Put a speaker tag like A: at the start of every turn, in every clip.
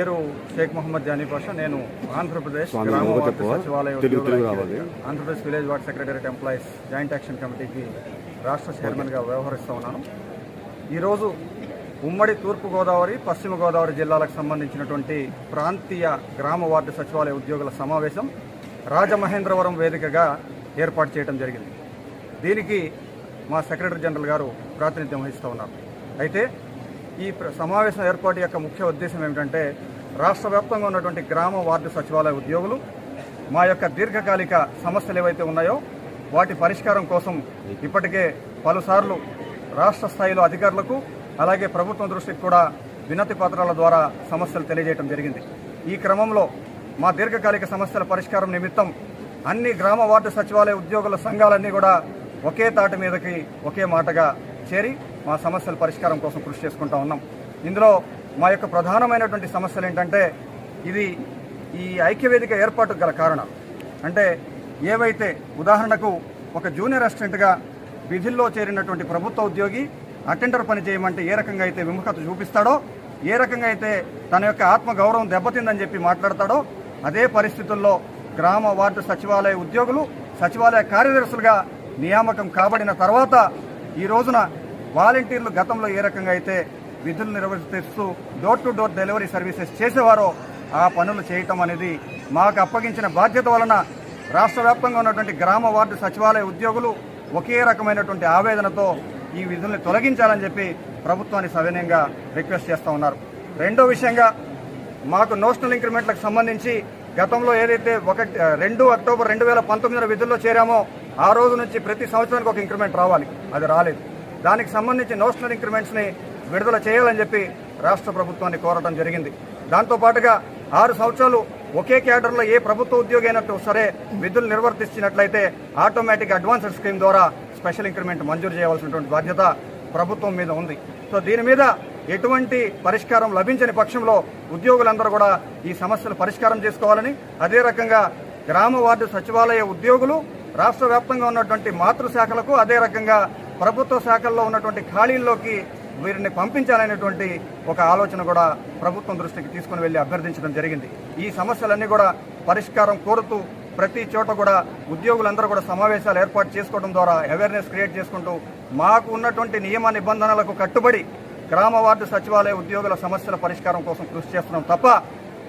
A: పేరు షేక్ మొహమ్మద్ జానీ పాషా. నేను ఆంధ్రప్రదేశ్ గ్రామ? సచివాలయ. Andhra Pradesh village ward secretary employees joint action కమిటీకి రాష్ట్ర చైర్మన్గా వ్యవహరిస్తూ ఉన్నాను. ఈరోజు ఉమ్మడి తూర్పుగోదావరి పశ్చిమ గోదావరి జిల్లాలకు సంబంధించినటువంటి ప్రాంతీయ గ్రామ వార్డు సచివాలయ ఉద్యోగుల సమావేశం రాజమహేంద్రవరం వేదికగా ఏర్పాటు చేయడం జరిగింది. దీనికి మా సెక్రటరీ జనరల్ గారు ప్రాతినిధ్యం వహిస్తూ ఉన్నారు. అయితే ఈ ప్ర- సమావేశం ఏర్పాటు యొక్క ముఖ్య ఉద్దేశం ఏమిటంటే రాష్ట్ర వ్యాప్తంగా ఉన్నటువంటి గ్రామ వార్డు సచివాలయ ఉద్యోగులు మా యొక్క దీర్ఘకాలిక సమస్యలు ఏవైతే ఉన్నాయో వాటి పరిష్కారం కోసం ఇప్పటికే పలుసార్లు రాష్ట్ర స్థాయిలో అధికారులకు అలాగే ప్రభుత్వం దృష్టికి కూడా వినతి పత్రాల ద్వారా సమస్యలు తెలియజేయడం జరిగింది. ఈ క్రమంలో మా దీర్ఘకాలిక సమస్యల పరిష్కారం నిమిత్తం అన్ని గ్రామ వార్డు సచివాలయ ఉద్యోగుల సంఘాలన్నీ కూడా ఒకే తాటి మీదకి ఒకే మాటగా చేరి మా సమస్యల పరిష్కారం కోసం కృషి చేసుకుంటా ఉన్నాం. ఇందులో మా యొక్క ప్రధానమైనటువంటి సమస్యలు ఏంటంటే ఇది ఈ ఐక్యవేదిక ఏర్పాటుకు గల కారణాలు. అంటే ఏవైతే ఉదాహరణకు ఒక జూనియర్ అసిస్టెంట్గా విధుల్లో చేరినటువంటి ప్రభుత్వ ఉద్యోగి అటెండర్ పని చేయమంటే ఏ రకంగా అయితే విముఖత చూపిస్తాడో ఏ రకంగా అయితే తన యొక్క ఆత్మగౌరవం దెబ్బతిందని చెప్పి మాట్లాడతాడో అదే పరిస్థితుల్లో గ్రామ వార్డు సచివాలయ ఉద్యోగులు సచివాలయ కార్యదర్శులుగా నియామకం కాబడిన తర్వాత ఈ రోజున వాలంటీర్లు గతంలో ఏ రకంగా అయితే విధులు నిర్వర్తిస్తూ door to door delivery services చేసేవారో ఆ పనులు చేయటం అనేది మాకు అప్పగించిన బాధ్యత వలన రాష్ట్ర వ్యాప్తంగా ఉన్నటువంటి గ్రామ వార్డు సచివాలయ ఉద్యోగులు ఒకే రకమైనటువంటి ఆవేదనతో ఈ విధుల్ని తొలగించాలని చెప్పి ప్రభుత్వాన్ని సవినయంగా రిక్వెస్ట్ చేస్తూ ఉన్నారు. రెండో విషయంగా మాకు నోషనల్ ఇంక్రిమెంట్లకు సంబంధించి గతంలో ఏదైతే ఒకటి రెండు అక్టోబర్ రెండు వేల పంతొమ్మిదిన విధుల్లో చేరామో ఆ రోజు నుంచి ప్రతి సంవత్సరానికి ఒక ఇంక్రిమెంట్ రావాలి. అది రాలేదు. దానికి సంబంధించి నోషనల్ ఇంక్రిమెంట్స్ని విడుదల చేయాలని చెప్పి రాష్ట్ర ప్రభుత్వాన్ని కోరటం జరిగింది. దాంతో పాటుగా ఆరు సంవత్సరాలు ఒకే క్యాడర్లో ఏ ప్రభుత్వ ఉద్యోగి అయినట్టు సరే విధులు నిర్వర్తించినట్లయితే ఆటోమేటిక్ అడ్వాన్స్డ్ స్కీమ్ ద్వారా స్పెషల్ ఇంక్రిమెంట్ మంజూరు చేయవలసినటువంటి బాధ్యత ప్రభుత్వం మీద ఉంది. సో దీని మీద ఎటువంటి పరిష్కారం లభించని పక్షంలో ఉద్యోగులందరూ కూడా ఈ సమస్యలు పరిష్కారం చేసుకోవాలని అదే రకంగా గ్రామ వార్డు సచివాలయ ఉద్యోగులు రాష్ట్ర వ్యాప్తంగా ఉన్నటువంటి మాతృశాఖలకు అదే రకంగా ప్రభుత్వ శాఖల్లో ఉన్నటువంటి ఖాళీల్లోకి వీరిని పంపించాలనేటువంటి ఒక ఆలోచన కూడా ప్రభుత్వం దృష్టికి తీసుకుని వెళ్ళి అభ్యర్థించడం జరిగింది. ఈ సమస్యలన్నీ కూడా పరిష్కారం కోరుతూ ప్రతి చోట కూడా ఉద్యోగులందరూ కూడా సమావేశాలు ఏర్పాటు చేసుకోవడం ద్వారా అవేర్నెస్ క్రియేట్ చేసుకుంటూ మాకు ఉన్నటువంటి నియమ నిబంధనలకు కట్టుబడి గ్రామ వార్డు సచివాలయ ఉద్యోగుల సమస్యల పరిష్కారం కోసం కృషి చేస్తున్నాం తప్ప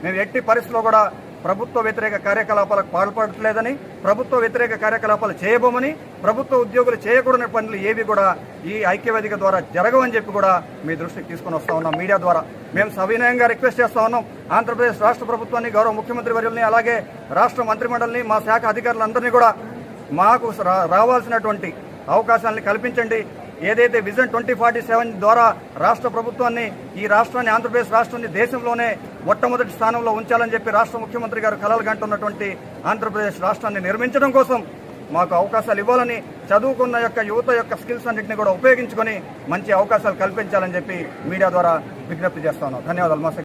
A: మేము ఎట్టి పరిస్థితిలో కూడా ప్రభుత్వ వ్యతిరేక కార్యకలాపాలకు పాల్పడట్లేదని ప్రభుత్వ వ్యతిరేక కార్యకలాపాలు చేయబోమని ప్రభుత్వ ఉద్యోగులు చేయకూడని పనులు ఏవి కూడా ఈ ఐక్యవేదిక ద్వారా జరగవని చెప్పి కూడా మీ దృష్టికి తీసుకొని వస్తా ఉన్నాం మీడియా ద్వారా. మేము సవినయంగా రిక్వెస్ట్ చేస్తా ఉన్నాం. ఆంధ్రప్రదేశ్ రాష్ట్ర ప్రభుత్వాన్ని గౌరవ ముఖ్యమంత్రి వర్యుల్ని అలాగే రాష్ట్ర మంత్రిమండలిని మా శాఖ అధికారులందరినీ కూడా మాకు రా- రావాల్సినటువంటి అవకాశాలను కల్పించండి. ఏదైతే విజన్ ట్వంటీ ఫార్టీ సెవెన్ ద్వారా రాష్ట్ర ప్రభుత్వాన్ని ఈ రాష్ట్రాన్ని ఆంధ్రప్రదేశ్ రాష్ట్రాన్ని దేశంలోనే మొట్టమొదటి స్థానంలో ఉంచాలని చెప్పి రాష్ట్ర ముఖ్యమంత్రి గారు కలలు కంటున్నటువంటి ఆంధ్రప్రదేశ్ రాష్ట్రాన్ని నిర్మించడం కోసం మాకు అవకాశాలు ఇవ్వాలని చదువుకున్న యొక్క యువత యొక్క స్కిల్స్ అన్నింటినీ కూడా ఉపయోగించుకొని మంచి అవకాశాలు కల్పించాలని చెప్పి మీడియా ద్వారా విజ్ఞప్తి చేస్తాను ధన్యవాదాలు మా